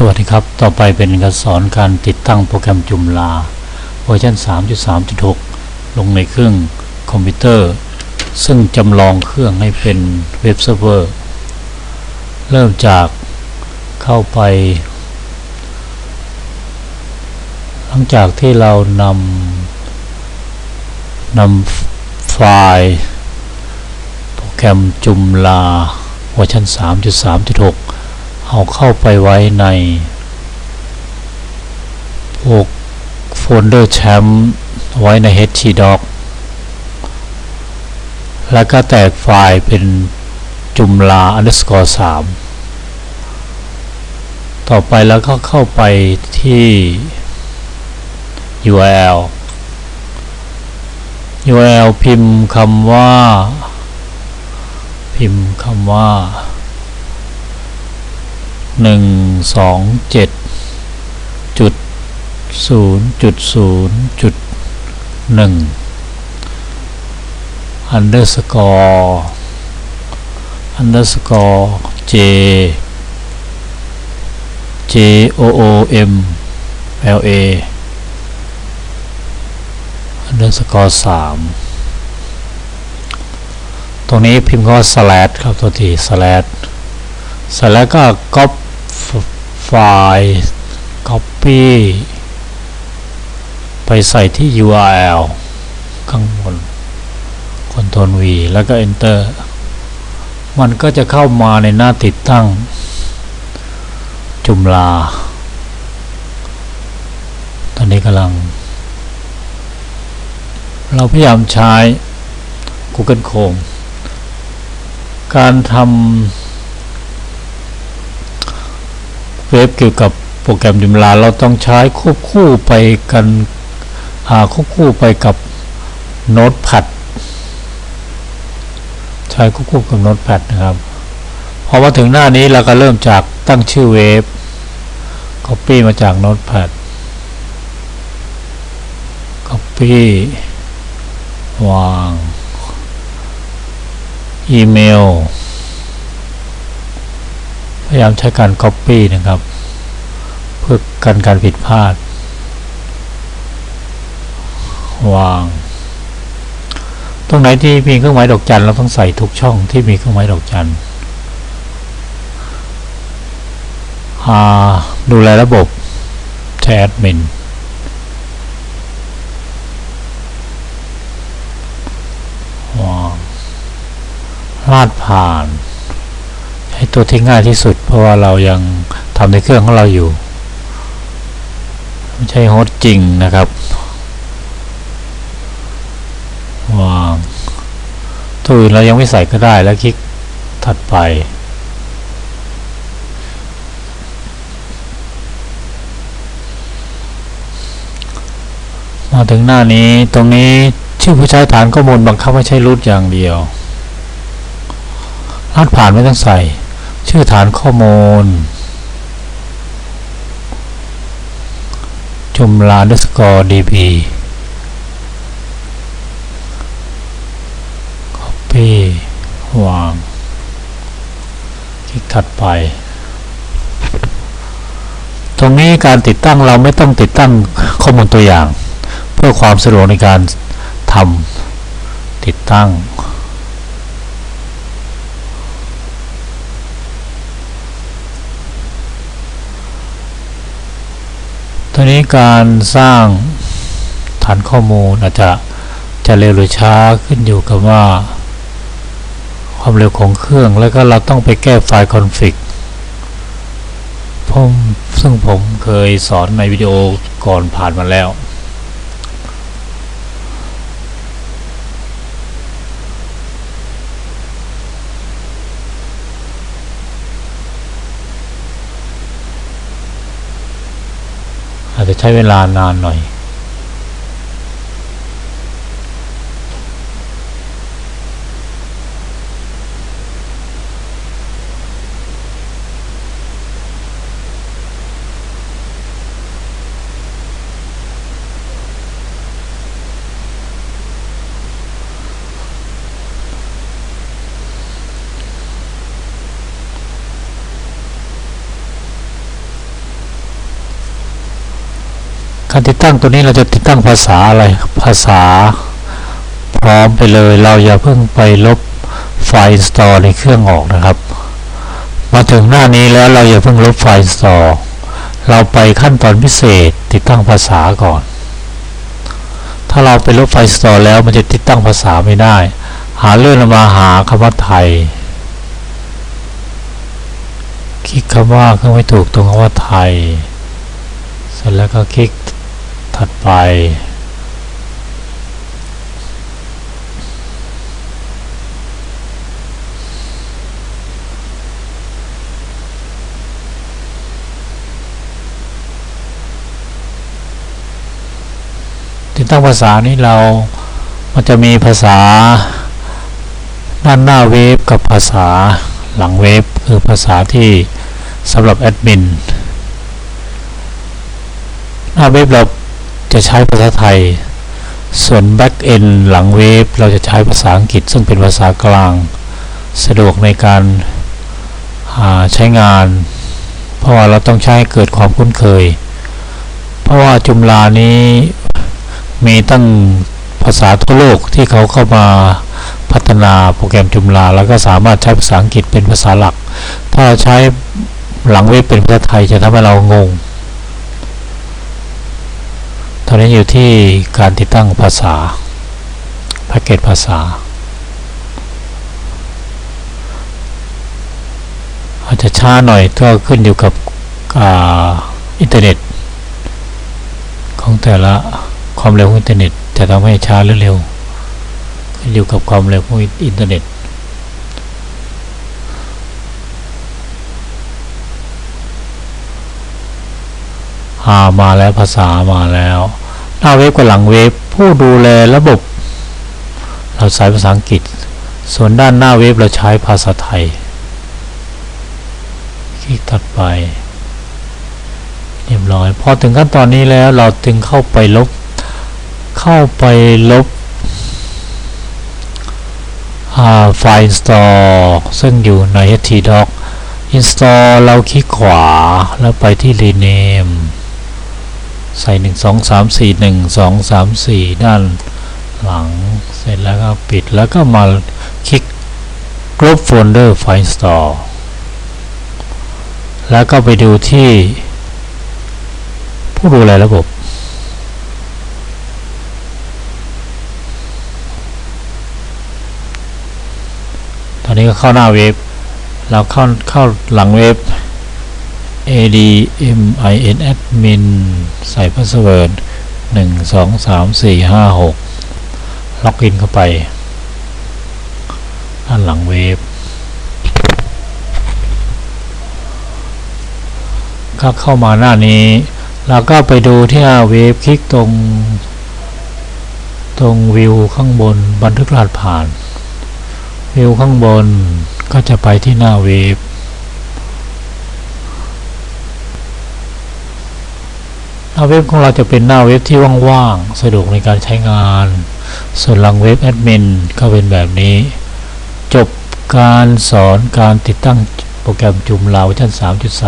สวัสดีครับ ต่อไปเป็นการสอนการติดตั้งโปรแกรมจุมลาเวอร์ชัน3.3.6 ลงในเครื่องคอมพิวเตอร์ ซึ่งจำลองเครื่องให้เป็นเว็บเซิร์ฟเวอร์ เริ่มจากเข้าไป หลังจากที่เรานำนำไฟล์โปรแกรมจุมลาเวอร์ชัน3.3.6 เอาเข้าไปไว้ใน พวกโฟลเดอร์แชมป์ไว้ใน htdoc แล้วก็แตกไฟล์เป็นจุมลา underscore 3ต่อไปแล้วก็เข้าไปที่ URL URL พิมพ์คำว่า พิมพ์คำว่า หนึ่งสองเจ็ดจุดศูนย์จุดศูนย์จุดหนึ่ง underscore underscore j j o o m l a underscore สามตรงนี้พิมพ์ก็ slash ครับตัวที slash เสร็จแล้วก็ก๊ อปไฟล์ copy ไปใส่ที่ URL ข้างบน Ctrl V แล้วก็ Enter มันก็จะเข้ามาในหน้าติดตั้ง จุมลา ตอนนี้กำลัง เราพยายามใช้ Google Chrome การทำ เว็บเกี่ยวกับโปรแกรมจุมลาเราต้องใช้ควบคู่ไปกันควบคู่ไปกับโน้ตแพดใช้ควบคู่กับโน้ตแพดนะครับพอมาถึงหน้านี้เราก็เริ่มจากตั้งชื่อเว็บ Copy มาจากโน้ตแพด Copy วาง อีเมล พยายามใช้การ Copy นะครับ เพื่อกันการผิดพลาด วาง ตรงไหนที่มีเครื่องหมายดอกจันเราต้องใส่ทุกช่องที่มีเครื่องหมายดอกจันดูแลระบบแชแอดมินวางลาดผ่าน ตัวที่ง่ายที่สุด เพราะว่าเรายังทำในเครื่องของเราอยู่ไม่ใช่โฮสต์จริงนะครับวางตัวอื่นเรายังไม่ใส่ก็ได้แล้วคลิกถัดไป มาถึงหน้านี้ตรงนี้ชื่อผู้ใช้ฐานข้อมูลบังคับให้ใช้รูทอย่างเดียวรหัสผ่านไม่ต้องใส่ ชื่อฐานข้อมูล จุมลา underscore copy วางคลิกถัดไป ตรงนี้การติดตั้งเราไม่ต้องติดตั้งข้อมูลตัวอย่าง เพื่อความสะดวกในการทำติดตั้ง ตัวนี้การสร้างฐานข้อมูลอาจจะจะเร็วหรือช้าขึ้นอยู่กับว่า ความเร็วของเครื่องแล้วก็เราต้องไปแก้ไฟล์คอนฟิกผมซึ่งผมเคยสอนในวิดีโอก่อนผ่านมาแล้ว จจะใช้เวลานานหน่อย การติดตั้งตัวนี้เราจะติดตั้งภาษาอะไร ภาษาพร้อมไปเลย เราอย่าเพิ่งไปลบไฟล์ install ในเครื่องออกนะครับ มาถึงหน้านี้แล้วเราอย่าเพิ่งลบไฟล์ install เราไปขั้นตอนพิเศษติดตั้งภาษาก่อน ถ้าเราไปลบไฟล์ install แล้วมันจะติดตั้งภาษาไม่ได้ หาเลื่อนมาหาคำว่าไทย คลิกคำว่าเครื่องไม่ถูกตรงคำว่าไทย เสร็จแล้วก็คลิก ถัดไปติดตั้งภาษานี้เรา มันจะมีภาษาด้านหน้าเว็บกับภาษาหลังเว็บคือภาษาที่สำหรับแอดมินหน้าเว็บเรา จะใช้ภาษาไทย ส่วน Back End หลังเว็บเราจะใช้ภาษาอังกฤษ ซึ่งเป็นภาษากลาง สะดวกในการาใช้งาน เพราะว่าเราต้องใช้ให้เกิดความคุ้นเคย เพราะว่าจุมลานี้มีตั้งภาษาทั่วโลกที่เขาเข้ามาพัฒนาโปรแกรมจุมลา แล้วก็สามารถใช้ภาษาอังกฤษเป็นภาษาหลัก ถ้าเราใช้หลังเว็บเป็นภาษาไทยจะทำให้เรางง ตอนนี้อยู่ที่การติดตั้งภาษาแพ็กเกจภาษาอาจจะช้าหน่อยก็ขึ้นอยู่กับออินเทอร์เน็ต ของแต่ละความเร็วของอินเทอร์เน็ต จะทำให้ช้าหรือเร็ว ขึ้นอยู่กับความเร็วของอินเทอร์เน็ตามาแล้วภาษามาแล้ว หน้าเว็บกับหลังเว็บผู้ดูแลระบบ เราใช้ภาษาอังกฤษ ส่วนด้านหน้าเว็บเราใช้ภาษาไทย คลิกถัดไปเรียบร้อยพอถึงขั้นตอนนี้แล้วเราจึงเข้าไปลบ เข้าไปลบไฟล์ install ซึ่งอยู่ใน htdoc install เราคลิกขวาแล้วไปที่ rename ใส่1 2 3 4 1 2 3 4ด้านหลังเสร็จแล้วก็ปิดแล้วก็มาคลิกลบโฟลเดอร์ไฟล์ install แล้วก็ไปดูที่ผู้ดูแลระบบ ตอนนี้ก็เข้าหน้าเว็บ เราเข้าเข้าหลังเว็บ admin admin ใส่พาสเวิร์ดหนึ่งสองสามสี่ห้าหกล็อกอินเข้าไป ด้านหลังเว็บก็เข้ามาหน้านี้ เราก็ไปดูที่หน้าเว็บคลิกตรง ตรงวิวข้างบนบันทึกรหัสผ่าน วิวข้างบนก็จะไปที่หน้าเว็บ น้าเว็บของเราจะเป็นหน้าเว็บที่ว่างๆ สะดวกในการใช้งาน ส่วนหลังเว็บแอดมินก็เป็นแบบนี้ จบการสอนการติดตั้งโปรแกรมจุมลาเวอร์ชัน3.3